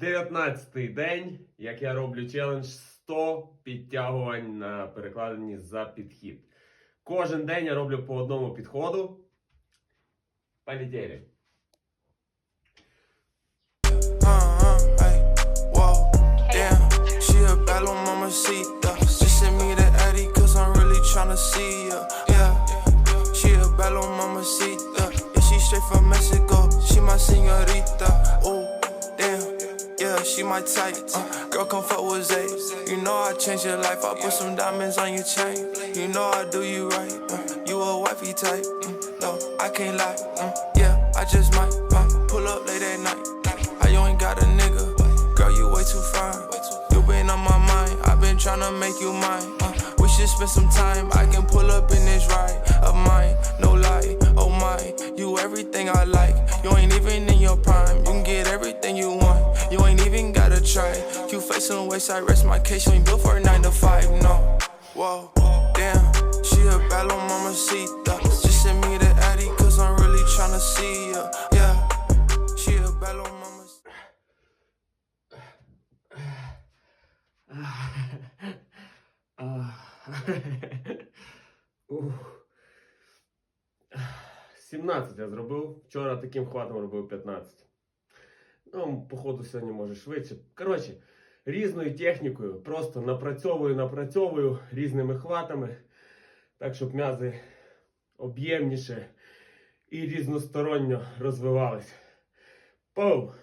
19-й день, як я роблю челендж 100 підтягувань на перекладенні за підхід. Кожен день я роблю по одному підходу. Полетели. Uh-huh, she a bad little mamacita. Yeah, she straight from Mexico. She my senorita. She my type. Uh, girl, come fuck with Zay. You know I changed your life. I put some diamonds on your chain. You know I do you right. Uh, you a wifey type. Mm, no, I can't lie. Mm, yeah, I just might uh, pull up late at night. How you ain't got a nigga? Girl, you way too fine. You been on my mind. i been tryna make you mine. Uh, we should spend some time. I can pull up in this ride of mine. No lie. Oh my, you everything I like. You facing waste. I rest my case. You ain't built for a nine to five. No. Whoa, damn. She a bad little mamacita. Just send me to Addy cause I'm really tryna see ya. Yeah. She a bad little mamacita. Ух. 17 я зробив. Вчора таким хватом робив 15. Ну, походу, сьогодні може швидше. Коротше, різною технікою. Просто напрацьовую, напрацьовую різними хватами. Так, щоб м'язи об'ємніше і різносторонньо розвивались. Пов!